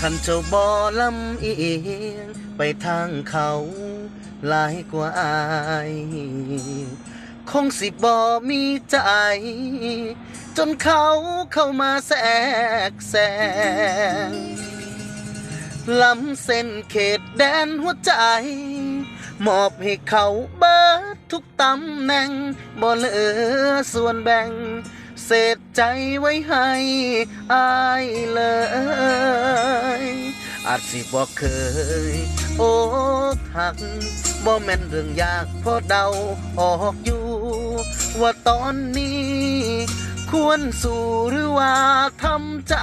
ขันเจ้าบ่ลำเอียงไปทางเขาหลายกว่าอายคงสิบ่ มีใจ จนเขาเข้ามาแทรกแซงล้ำเส้นเขตแดนหัวใจ มอบให้เขาเบิดทุกตำแหน่งบ่เหลือส่วนแบ่ง เศษใจไว้ให้อายเลย อาจสิบอกเคยโอกหักบ่แม่นเรื่องยากเพราะเดาออกอยู่ ว่าตอนนี้ ควรสู้หรือว่าทำใจ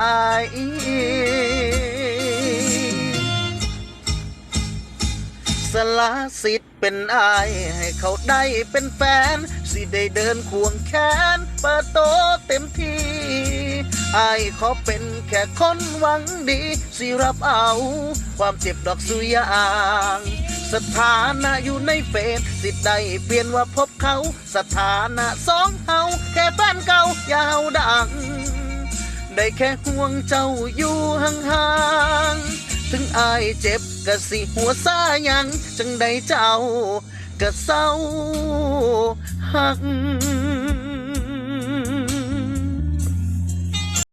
สละสิทธิ์เป็นอายให้เขาได้เป็นแฟน สิได้เดินควงแขนเปิดโตเต็มที่ อายขอเป็นแค่คนหวังดี สิรับเอา ความเจ็บดอกสุยางสถานะอยู่ในเฟซสิทธิ์ได้เปลี่ยนว่าพบเขา สถานะสองเฮาแค่แฟนเก่ายาวดัง ได้แค่ห่วงเจ้าอยู่ห่างๆถึงอายเจ็บกะสิหัวซายัง จังใดเจ้าก็เศร้าหัก